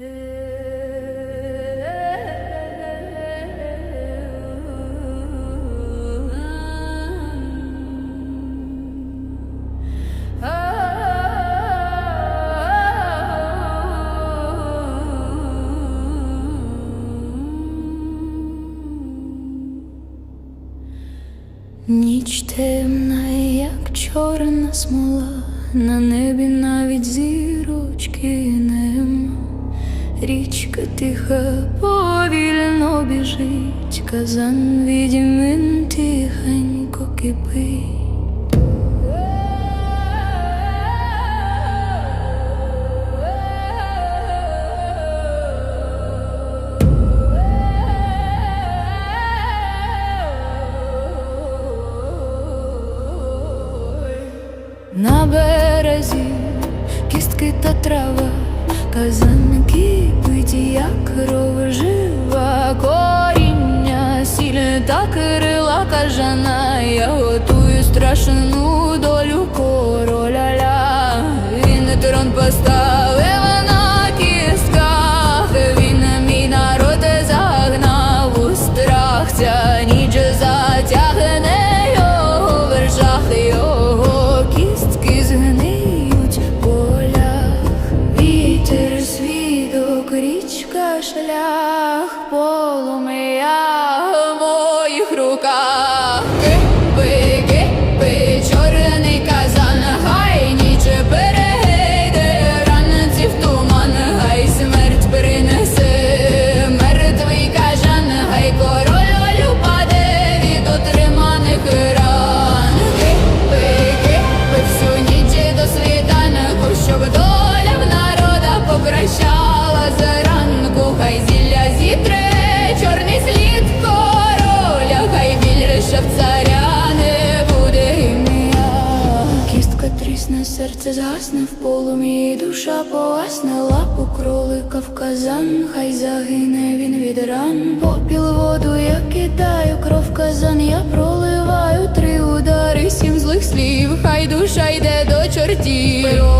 Ніч темна, як чорна смола, на небі навіть зірочки. Річка тиха, повільно біжить, казан відьмин тихенько кипить. На березі кістки та трава, казан биті, як кров жива, коріння, сіль та крила кажана, я готую страшну долю короля. Він трон поставив серце згасне в полум'ї, душа погасне, лапу кролика в казан, хай загине він від ран. Попіл воду я кидаю, кров в казан, я проливаю три удари, сім злих слів, хай душа йде до чортів.